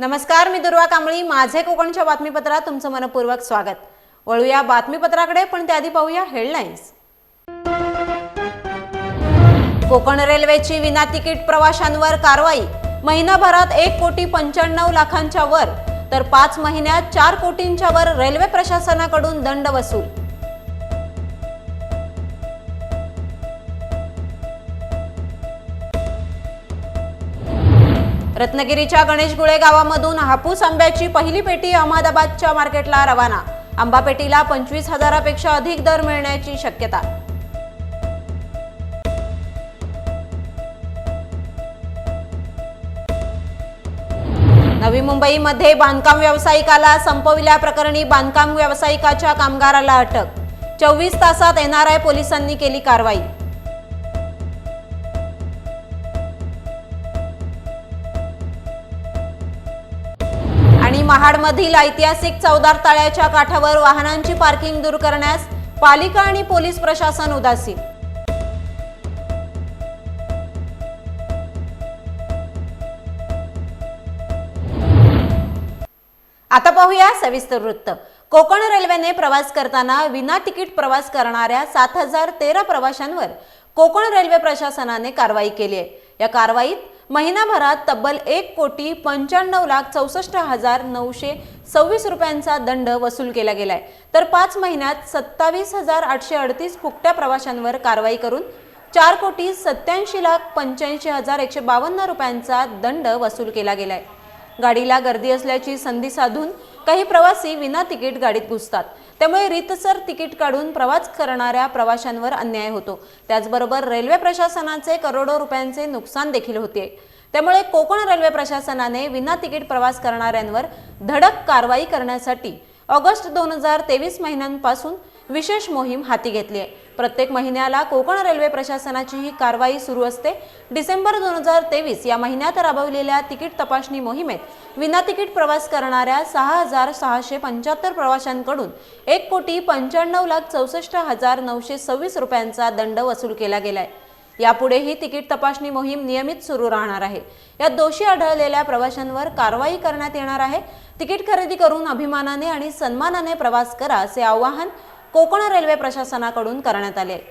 नमस्कार मी दुर्वा कांबळी. माझे कोकणच्या बातमीपत्रात तुमचं मनपूर्वक स्वागत. वळूया बातमीपत्राकडे पण त्याआधी पाहूया हेडलाईन्स. कोकण रेल्वेची विना तिकीट प्रवाशांवर कारवाई. महिनाभरात एक कोटी पंच्याण्णव लाखांच्या वर तर पाच महिन्यात चार कोटींच्या वर रेल्वे प्रशासनाकडून दंड वसूल. रत्नागिरीच्या गणेशगुळे गावामधून हापूस आंब्याची पहिली पेटी अहमदाबादच्या मार्केटला रवाना. आंबा पेटीला पंचवीस हजारापेक्षा अधिक दर मिळण्याची शक्यता. नवी मुंबईमध्ये बांधकाम व्यावसायिकाला संपविल्याप्रकरणी बांधकाम व्यावसायिकाच्या कामगाराला अटक. चोवीस तासात एनआरआय पोलिसांनी केली कारवाई. आणि महाडमधील ऐतिहासिक चौदार तळ्याच्या काठावर वाहनांची पार्किंग दूर करण्यास पालिका आणि पोलीस प्रशासन उदासीन. आता पाहूया सविस्तर वृत्त. कोकण रेल्वेने प्रवास करताना विना तिकीट प्रवास करणाऱ्या सात हजार तेरा प्रवाशांवर कोकण रेल्वे प्रशासनाने कारवाई केली आहे. या कारवाईत महिनाभरात तब्बल एक कोटी पंच्याण्णव लाख चौसष्ट हजार नऊशे सव्वीस रुपयांचा दंड वसूल केला गेलाय. तर पाच महिन्यात सत्तावीस हजार आठशे अडतीस फुकट्या प्रवाशांवर कारवाई करून चार कोटी सत्याऐंशी लाख पंच्याऐंशी हजार एकशे बावन्न रुपयांचा दंड वसूल केला गेलाय. गाडीला गर्दी असल्याची संधी साधून काही प्रवासी विना तिकीट गाडीत घुसतात. त्यामुळे रीतसर तिकीट काढून प्रवास करणाऱ्या प्रवाशांवर अन्याय होतो. त्याचबरोबर रेल्वे प्रशासनाचे करोडो रुपयांचे नुकसान देखील होते. त्यामुळे कोकण रेल्वे प्रशासनाने विना तिकीट प्रवास करणाऱ्यांवर धडक कारवाई करण्यासाठी ऑगस्ट दोन हजार तेवीस महिन्यांपासून विशेष मोहीम हाती घेतली आहे. प्रत्येक महिन्याला कोकण रेल्वे प्रशासनाची ही कारवाई सुरू असते. डिसेंबर दोन हजार तेवीस या महिन्यात राबवलेल्या तिकीट तपासणी मोहिमेत विना तिकीट प्रवास करणाऱ्या सहा हजार सहाशे पंच्याहत्तर प्रवाशांकडून एक कोटी पंच्याण्णव लाख चौसष्ट हजार नऊशे सव्वीस रुपयांचा दंड वसूल केला गेलाय. यापुढेही तिकीट तपासणी मोहीम नियमित सुरू राहणार आहे. यात दोषी आढळलेल्या प्रवाशांवर कारवाई करण्यात येणार आहे. तिकीट खरेदी करून अभिमानाने आणि सन्मानाने प्रवास करा असे आवाहन कोकण रेल्वे प्रशासनाकडून करण्यात आले आहे.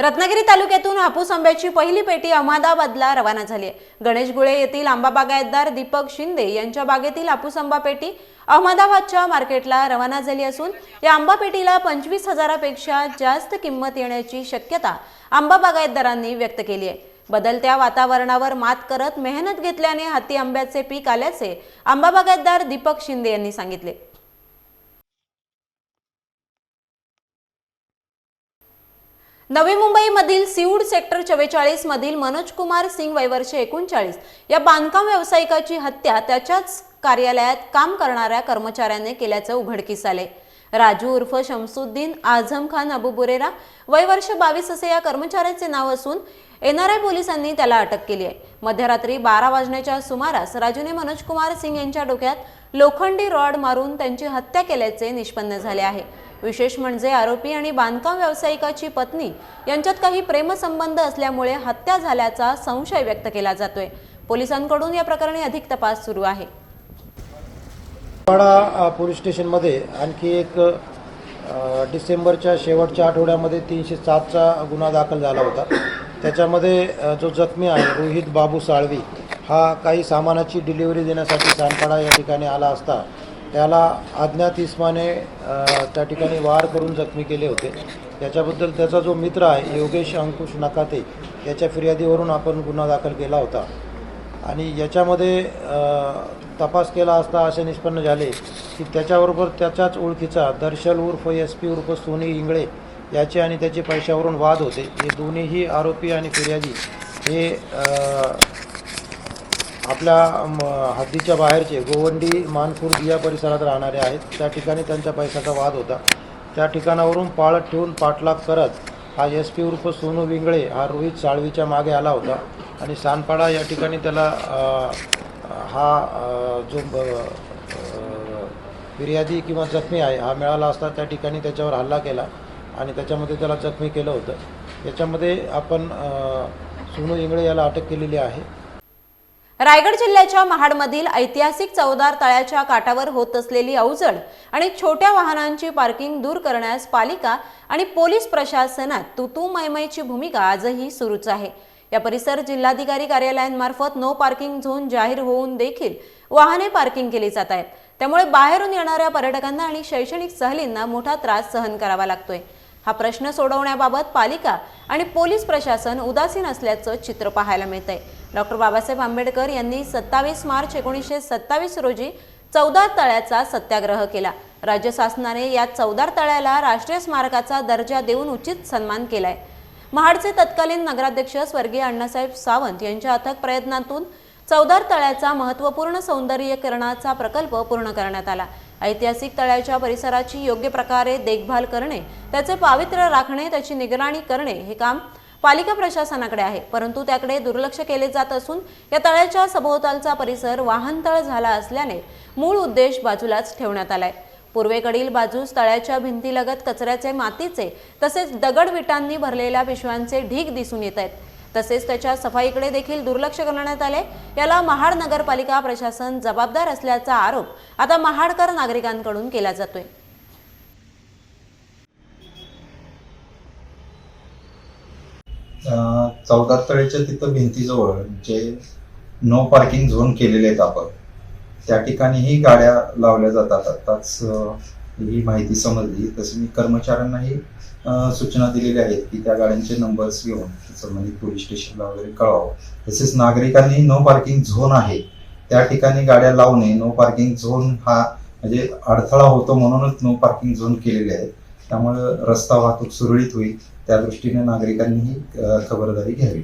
रत्नागिरी तालुक्यातून हापूस आंब्याची पहिली पेटी अहमदाबादला रवाना झाली आहे. गणेश गुळे येथील आंबा बागायतदार दीपक शिंदे यांच्या बागेतील हापूस आंबा पेटी अहमदाबादच्या मार्केटला रवाना झाली असून या आंबा पेटीला पंचवीस हजारापेक्षा जास्त किंमत येण्याची शक्यता आंबा बागायतदारांनी व्यक्त केली आहे. बदलत्या वातावरणावर मात करत मेहनत घेतल्याने हाती आंब्याचे पीक आल्याचे आंबा बागायतदार दीपक शिंदे यांनी सांगितले. नवी मुंबईमधील सिऊड सेक्टर चव्वेचाळीस मधील मनोज कुमार सिंग वयवर्षे एकोणचाळीस. या बांधकाम व्यावसायिकाची हत्या त्याच्याच कार्यालयात काम करणाऱ्या कर्मचाऱ्याने केल्याचं उघडकीस आले राजू उर्फ शमसुद्दीन आझम खान अबू बुरेरा वयवर्ष बावीस असे या कर्मचाऱ्याचे नाव असून एनआरआय पोलिसांनी त्याला अटक केली आहे. मध्यरात्री बारा वाजण्याच्या सुमारास राजूने मनोज कुमार सिंग यांच्या डोक्यात लोखंडी रॉड मारून त्यांची हत्या केल्याचे निष्पन्न झाले आहे. विशेष म्हणजे आरोपी आणि बांधकाम व्यावसायिकाची पत्नी यांच्यात काही प्रेमसंबंध असल्यामुळे हत्या झाल्याचा संशय व्यक्त केला जातोय. पोलिसांकडून या प्रकरणी अधिक तपास सुरू आहे. पोलीस स्टेशनमध्ये आणखी एक डिसेंबरच्या शेवटच्या आठवड्यामध्ये तीनशे सातचा गुन्हा दाखल झाला होता. त्याच्यामध्ये जो जखमी आहे रोहित बाबू साळवी हा काही सामानाची डिलिव्हरी देण्यासाठी सानपाडा या ठिकाणी आला असता. त्याला अज्ञात इस्माने त्या ठिकाणी वार करून जखमी केले होते. त्याच्याबद्दल त्याचा जो मित्र आहे योगेश अंकुश नकाते याच्या फिर्यादीवरून आपण गुन्हा दाखल केला होता. आणि याच्यामध्ये तपास केला असता असे निष्पन्न झाले की त्याच्याबरोबर त्याच्याच ओळखीचा दर्शल उर्फ एस पी उर्फ सोनी इंगळे याचे आणि त्याचे पैशावरून वाद होते. हे दोन्हीही आरोपी आणि फिर्यादी हे आपल्या म, हद्दीच्या बाहेरचे गोवंडी मानखुर्द या परिसरात राहणारे आहेत. त्या ठिकाणी त्यांच्या पैशाचा वाद होता. त्या ठिकाणावरून पाळत ठेवून पाठलाग करत हा एस पी उर्फ सोनू विंगळे हा रोहित साळवीच्या मागे आला होता. आणि सानपाडा या ठिकाणी त्याला हा जो फिर्यादी किंवा जखमी आहे हा मिळाला असता त्या ठिकाणी त्याच्यावर हल्ला केला आणि त्याच्यामध्ये त्याला जखमी केलं होतं. याच्यामध्ये आपण सोनू इंगळे याला अटक केलेली आहे. रायगड जिल्ह्याच्या महाडमधील ऐतिहासिक चौदार तळ्याच्या काठावर होत असलेली अवजड आणि छोट्या वाहनांची पार्किंग दूर करण्यास पालिका आणि पोलीस प्रशासनात तुतू मैमयची भूमिका आजही सुरूच आहे. या परिसर जिल्हाधिकारी कार्यालयांमार्फत नो पार्किंग झोन जाहीर होऊन देखील वाहने पार्किंग केली जात आहेत. त्यामुळे बाहेरून येणाऱ्या पर्यटकांना आणि शैक्षणिक सहलींना मोठा त्रास सहन करावा लागतोय. हा प्रश्न सोडवण्याबाबत पालिका आणि पोलीस प्रशासन उदासीन असल्याचं चित्र पाहायला मिळतंय. डॉक्टर बाबासाहेब आंबेडकर यांनी सत्तावीस मार्च एकोणीसशे सत्तावीस रोजी चौदार तळ्याचा सत्याग्रह केला. राज्य शासनाने या चौदार तळ्याला राष्ट्रीय स्मारकाचा दर्जा देऊन उचित सन्मान केलाय. महाडचे तत्कालीन नगराध्यक्ष स्वर्गीय अण्णासाहेब सावंत यांच्या अथक प्रयत्नातून चौदार तळ्याचा महत्त्वपूर्ण सौंदर्यीकरणाचा प्रकल्प पूर्ण करण्यात आला. ऐतिहासिक तळ्याच्या परिसराची योग्य प्रकारे देखभाल करणे त्याचे पावित्र्य राखणे त्याची निगराणी करणे हे काम पालिका प्रशासनाकडे आहे. परंतु त्याकडे दुर्लक्ष केले जात असून या तळ्याच्या सभोवतालचा परिसर वाहनतळ झाला असल्याने मूळ उद्देश बाजूलाच ठेवण्यात आलाय. पूर्वेकडील बाजूस तळ्याच्या भिंतीलगत कचऱ्याचे मातीचे तसेच दगड विटांनी भरलेल्या पिशव्यांचे ढीग दिसून येत आहेत. तसेच त्याच्या सफाईकडे देखील दुर्लक्ष करण्यात आले. याला महाड नगरपालिका प्रशासन जबाबदार असल्याचा आरोप आता महाडकर नागरिकांकडून केला जातोय. अं, चौदा तळेच्या तिथं भिंतीजवळ जे नो पार्किंग झोन केलेले आहेत आपण त्या ठिकाणीही गाड्या लावल्या जातात. आताच ही माहिती समजली. तसं मी कर्मचाऱ्यांनाही सूचना दिलेल्या आहेत की त्या गाड्यांचे नंबर्स घेऊन संबंधित पोलीस स्टेशनला वगैरे कळवावं. तसेच नागरिकांनी नो पार्किंग झोन आहे. त्या ठिकाणी गाड्या लावणे नो पार्किंग झोन हा म्हणजे अडथळा होतो म्हणूनच नो पार्किंग झोन केलेले आहेत. त्यामुळे रस्ता वाहतूक सुरळीत होईल. त्या दृष्टीने नागरिकांनीही खबरदारी घ्यावी.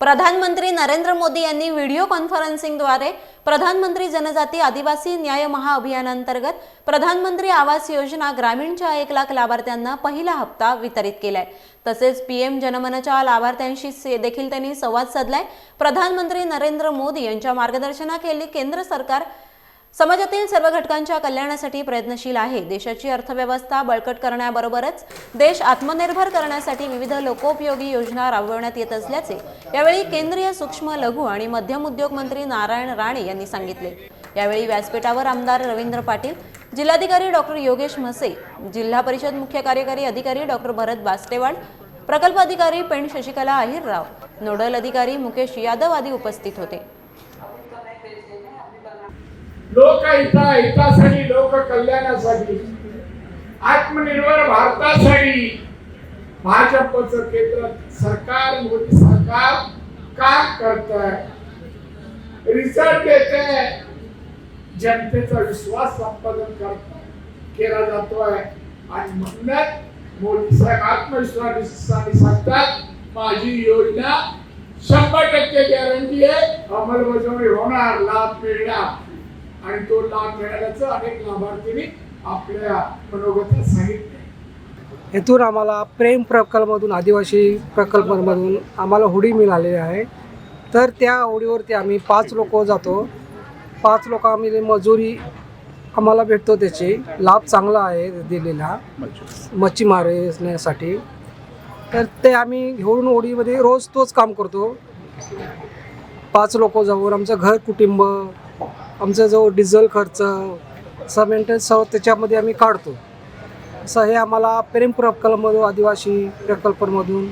प्रधानमंत्री नरेंद्र मोदी यांनी व्हिडिओ कॉन्फरन्सिंगद्वारे प्रधानमंत्री जनजाती आदिवासी न्याय महाअभियानांतर्गत प्रधानमंत्री आवास योजना ग्रामीणच्या एक लाख लाभार्थ्यांना पहिला हप्ता वितरित केलाय. तसेच पीएम जनमनच्या लाभार्थ्यांशी देखील त्यांनी संवाद साधलाय. प्रधानमंत्री नरेंद्र मोदी यांच्या मार्गदर्शनाखाली केंद्र सरकार समाजातील सर्व घटकांच्या कल्याणासाठी प्रयत्नशील आहे. देशाची अर्थव्यवस्था बळकट करण्याबरोबरच देश आत्मनिर्भर करण्यासाठी विविध लोकोपयोगी योजना राबवण्यात येत असल्याचे यावेळी केंद्रीय सूक्ष्म लघु आणि मध्यम उद्योग मंत्री नारायण राणे यांनी सांगितले. यावेळी व्यासपीठावर आमदार रवींद्र पाटील जिल्हाधिकारी डॉक्टर योगेश म्हसे जिल्हा परिषद मुख्य कार्यकारी अधिकारी डॉक्टर भरत बास्टेवाड प्रकल्प अधिकारी पेण शशिकला अहिरराव नोडल अधिकारी मुकेश यादव आदी उपस्थित होते. लोकहिता हितासाठी लोक कल्याणासाठी आत्मनिर्भर भारतासाठी भाजपचं केंद्र सरकार मोदी सरकार काम करत आहे रिझल्ट देत आहे जनतेचा विश्वास संपादन कर केला जातोय. आणि म्हणूनच मोदी साहेब आत्मविश्वासाने सांगतात माझी योजना शंभर टक्के गॅरंटी आहे अंमलबजावणी होणार लाभ मिळणार. आणि तो लाभ मिळाल्याचं अनेक लाभार्थींनी आपल्या मनोगतात सांगितले. येथून आम्हाला प्रेम प्रकल्पमधून आदिवासी प्रकल्पांमधून आम्हाला होडी मिळालेली आहे. तर त्या होडीवरती आम्ही पाच लोक जातो. पाच लोक आम्ही मजुरी आम्हाला भेटतो त्याची. लाभ चांगला आहे दिलेला मच्छी मारण्यासाठी. तर ते आम्ही घेऊन होडीमध्ये रोज तोच काम करतो. पाच लोक जाऊन आमचं घर कुटुंब आमचा जो डिझेल खर्च मेंटेनन्स त्याच्यामध्ये आम्ही काढतो. असं हे आम्हाला प्रेम प्रकल्पमधून आदिवासी प्रकल्पांमधून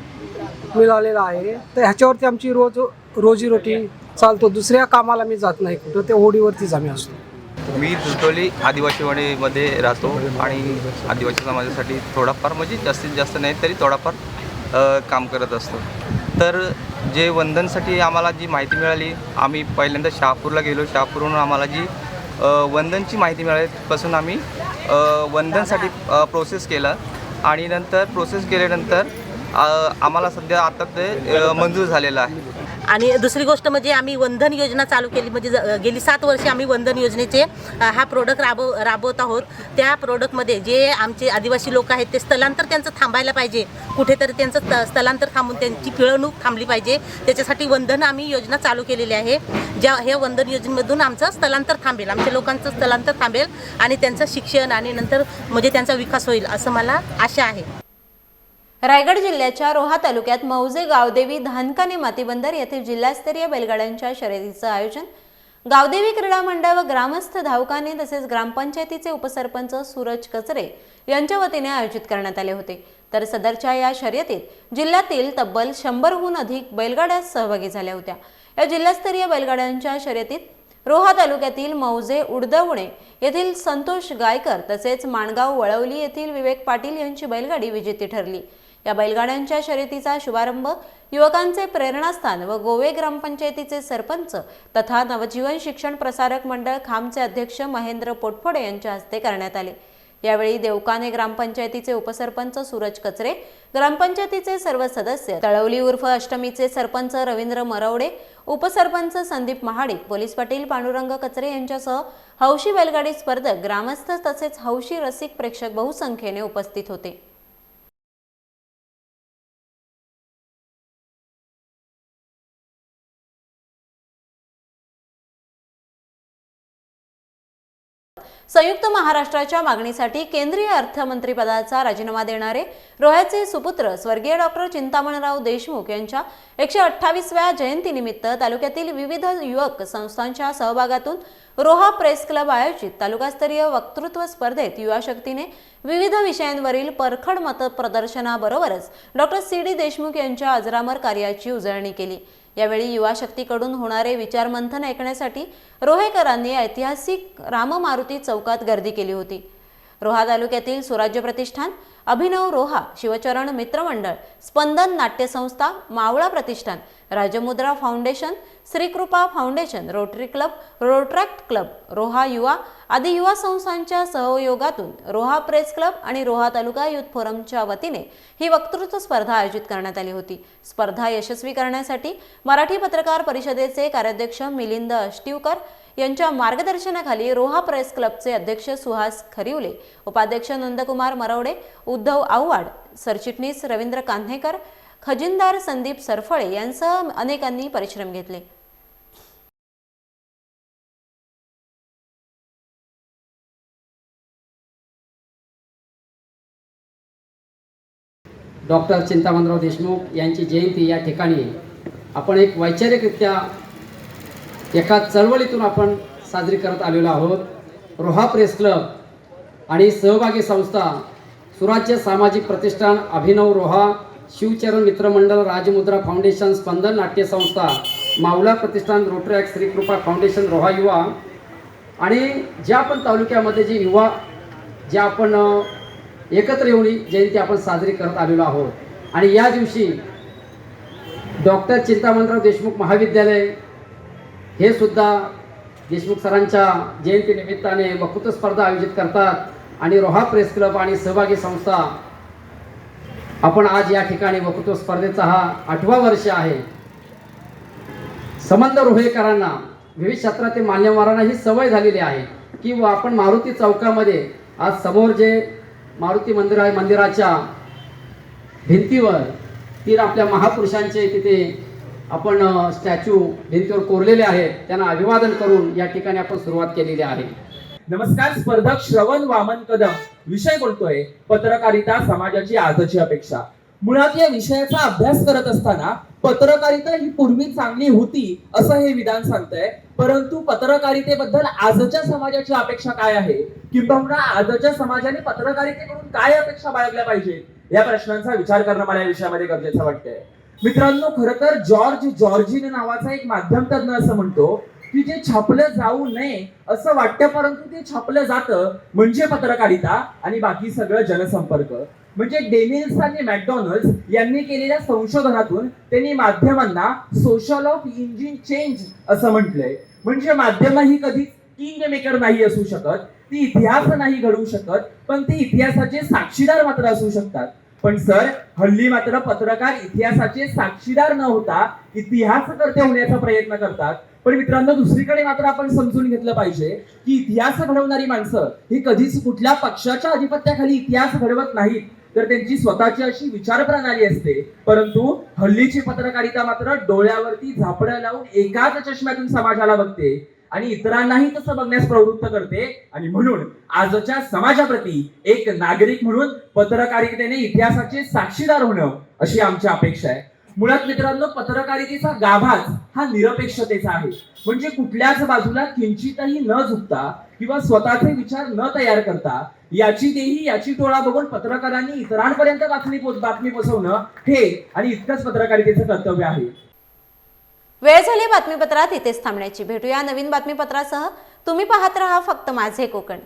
मिळालेलं आहे. तर ह्याच्यावरती आमची रोज रोजीरोटी चालतो. दुसऱ्या कामाला मी जात नाही कुठं. ते होडीवरतीच आम्ही असतो. मी दुटोली आदिवासीवाडीमध्ये राहतो आणि आदिवासी समाजासाठी थोडाफार म्हणजे जास्तीत जास्त नाही तरी थोडाफार काम करत असतो. तर जे वंदनसाठी आम्हाला जी माहिती मिळाली आम्ही पहिल्यांदा शहापूरला गेलो. शहापूरहून आम्हाला जी वंदनची माहिती मिळालीपासून आम्ही वंदनसाठी प्रोसेस केला. आणि नंतर प्रोसेस केल्यानंतर आम्हाला सध्या आता ते मंजूर झालेलं आहे. आणि दुसरी गोष्ट म्हणजे आम्ही वंधन योजना चालू केली म्हणजे ज- गेली सात वर्षे आम्ही वंधन योजनेचे हा प्रोडक्ट राबव राबवत आहोत. त्या प्रोडक्टमध्ये जे आमचे आदिवासी लोक आहेत ते स्थलांतर त्यांचं थांबायला पाहिजे. कुठेतरी त्यांचं त स्थलांतर थांबून त्यांची पिळवणूक थांबली पाहिजे. त्याच्यासाठी वंधन आम्ही योजना चालू केलेली आहे. ज्या ह्या वंदन योजनेमधून आमचं स्थलांतर थांबेल आमच्या लोकांचं स्थलांतर थांबेल आणि त्यांचं शिक्षण आणि नंतर म्हणजे त्यांचा विकास होईल असं मला आशा आहे. रायगड जिल्ह्याच्या रोहा तालुक्यात मौजे गावदेवी धानकाने मातीबंदर येथील जिल्हास्तरीय बैलगाड्यांच्या शर्यतीचं आयोजन. गावदेवी क्रीडा मंडळ व ग्रामस्थ धावकाने तसेच ग्रामपंचायतीचे उपसरपंच सूरज कचरे यांच्या वतीने आयोजित करण्यात आले होते. तर सदरच्या या शर्यतीत जिल्ह्यातील तब्बल शंभरहून अधिक बैलगाड्या सहभागी झाल्या होत्या. या जिल्हास्तरीय बैलगाड्यांच्या शर्यतीत रोहा तालुक्यातील मौजे उडदवणे येथील संतोष गायकर तसेच माणगाव वळवली येथील विवेक पाटील यांची बैलगाडी विजेती ठरली. या बैलगाड्यांच्या शर्यतीचा शुभारंभ युवकांचे प्रेरणास्थान व गोवे ग्रामपंचायतीचे सरपंच तथा नवजीवन शिक्षण प्रसारक मंडळ खामचे अध्यक्ष महेंद्र पोटफोडे यांच्या हस्ते करण्यात आले. यावेळी देवकाने ग्रामपंचायतीचे उपसरपंच सूरज कचरे ग्रामपंचायतीचे सर्व सदस्य तळवली उर्फ अष्टमीचे सरपंच रवींद्र मरवडे उपसरपंच संदीप महाडिक पोलीस पाटील पांडुरंग कचरे यांच्यासह हौशी बैलगाडी स्पर्धक ग्रामस्थ तसेच हौशी रसिक प्रेक्षक बहुसंख्येने उपस्थित होते. संयुक्त महाराष्ट्राच्या मागणीसाठी केंद्रीय अर्थमंत्रीपदाचा राजीनामा देणारे रोह्याचे सुपुत्र स्वर्गीय डॉक्टर चिंतामणराव देशमुख यांच्या एकशे अठ्ठावीसव्या जयंतीनिमित्त तालुक्यातील विविध युवक संस्थांच्या सहभागातून रोहा प्रेस क्लब आयोजित तालुकास्तरीय वक्तृत्व स्पर्धेत युवा शक्तीने विविध विषयांवरील परखड मत प्रदर्शनाबरोबरच डॉक्टर सी डी देशमुख यांच्या अजरामर कार्याची उजळणी केली. यावेळी युवा शक्तीकडून होणारे विचारमंथन ऐकण्यासाठी रोहेकरांनी ऐतिहासिक राममारुती चौकात गर्दी केली होती. रोहा तालुक्यातील स्वराज्य प्रतिष्ठान अभिनव रोहा शिवचरण मित्रमंडळ Spandan नाट्यसंस्था Mavla Pratishthan Rajmudra foundation Shrikrupa foundation Rotary club Rotaract club Roha युवा आदी युवा संस्थांच्या सहयोगातून रोहा प्रेस क्लब आणि रोहा तालुका युथ फोरमच्या वतीने ही वक्तृत्व स्पर्धा आयोजित करण्यात आली होती. स्पर्धा यशस्वी करण्यासाठी मराठी पत्रकार परिषदेचे कार्याध्यक्ष मिलिंद अष्टिवकर यांच्या मार्गदर्शनाखाली रोहा प्रेस क्लबचे अध्यक्ष सुहास खरिवले उपाध्यक्ष नंदकुमार मरवडे उद्धव आव्हाड सरचिटणीस रवींद्र कान्हेकर खजिनदार संदीप सरफळे यांसह अनेकांनी परिश्रम घेतले. डॉक्टर चिंतामणराव देशमुख यांची जयंती या ठिकाणी. आपण एक वैचारिकरित्या एका चळवळीतून आपण साजरी करत आलेलो आहोत. रोहा प्रेस क्लब आणि सहभागी संस्था सुराज्य सामाजिक प्रतिष्ठान अभिनव रोहा शिवचरण मित्रमंडळ राजमुद्रा फाउंडेशन स्पंदन नाट्य संस्था मावला प्रतिष्ठान रोटरॅक श्रीकृपा फाउंडेशन रोहा युवा आणि ज्या पण तालुक्यामध्ये जे युवा जे आपण एकत्र येऊन जयंती आपण साजरी करत आलेलो आहोत. आणि या दिवशी डॉक्टर चिंतामणराव देशमुख महाविद्यालय हे सुद्धा देशमुख सरांच्या जयंती निमित्ताने वक्तृत्व स्पर्धा आयोजित करतात आणि रोहा प्रेस क्लब आणि सहभागी संस्था आपण आज या ठिकाणी वक्तृत्व स्पर्धेचा हा आठवा वर्ष आहे. संबंध रोहेकरांना विविध क्षेत्रातील मान्यवरांना ही सवय झालेली आहे की व आपण मारुती चौकामध्ये आज समोर जे मारुती मंदिर आहे मंदिराच्या भिंतीवर तीन आपल्या महापुरुषांचे तिथे आपण स्टॅच्यू भिंतीवर कोरलेले आहेत त्यांना अभिवादन करून या ठिकाणी आपण सुरुवात केलेली आहे. नमस्कार स्पर्धक श्रवण वामन कदम. विषय बोलतोय पत्रकारिता समाजाची आजची अपेक्षा. मुळात या विषयाचा अभ्यास करत असताना पत्रकारिता ही पूर्वी चांगली होती असं हे विधान सांगतंय. परंतु पत्रकारितेबद्दल आजच्या समाजाची अपेक्षा काय आहे? किंबहुना आजच्या समाजाने पत्रकारितेकडून काय अपेक्षा बाळगल्या पाहिजेत या प्रश्नांचा विचार करणं मला या विषयामध्ये गरजेचं वाटतंय. मित्रांनो खरं तर जॉर्ज जॉर्जिन नावाचा एक माध्यम तज्ञ असं म्हणतो की जे छापलं जाऊ नये असं वाटतं परंतु ते छापलं जातं म्हणजे पत्रकारिता आणि बाकी सगळं जनसंपर्क. म्हणजे डेनिल्स आणि मॅकडॉनल्ड यांनी केलेल्या संशोधनातून त्यांनी माध्यमांना सोशल ऑफ इंजिन चेंज असं म्हटलंय. म्हणजे माध्यम ही कधी किंग मेकर नाही असू शकत ती इतिहास नाही घडवू शकत पण ते इतिहासाचे साक्षीदार मात्र असू शकतात. पण सर हल्ली मात्र पत्रकार इतिहासाचे साक्षीदार न होता इतिहासकर्ते होण्याचा प्रयत्न करतात. पण मित्रांनो दुसरीकडे मात्र आपण समजून घेतलं पाहिजे की इतिहास घडवणारी माणसं ही कधीच कुठल्या पक्षाच्या अधिपत्याखाली इतिहास घडवत नाहीत. तर त्यांची स्वतःची अशी विचार प्रणाली असते. परंतु हल्लीची पत्रकारिता मात्र डोळ्यावरती झापड्या लावून एकाच चष्म्यातून समाजाला बघते. आणि इतरांनाही तसं बघण्यास प्रवृत्त करते. आणि म्हणून आजच्या समाजाप्रती एक नागरिक म्हणून पत्रकारितेने इतिहासाचे साक्षीदार होणं अशी आमची अपेक्षा आहे. मुळात मित्रांनो पत्रकारितेचा गाभाच हा निरपेक्षतेचा आहे. म्हणजे कुठल्याच बाजूला किंचितही न झुकता किंवा स्वतःचे विचार न तयार करता याची देही याची टोळा बघून पत्रकारांनी इतरांपर्यंत बातमी पोच- बातमी पोचवणं हे आणि इतकंच पत्रकारितेचं कर्तव्य आहे. वेळ झाली बातमीपत्रात इथेच थांबण्याची. भेटूया नवीन बातमीपत्रासह. तुम्ही पाहत रहा फक्त माझे कोकण.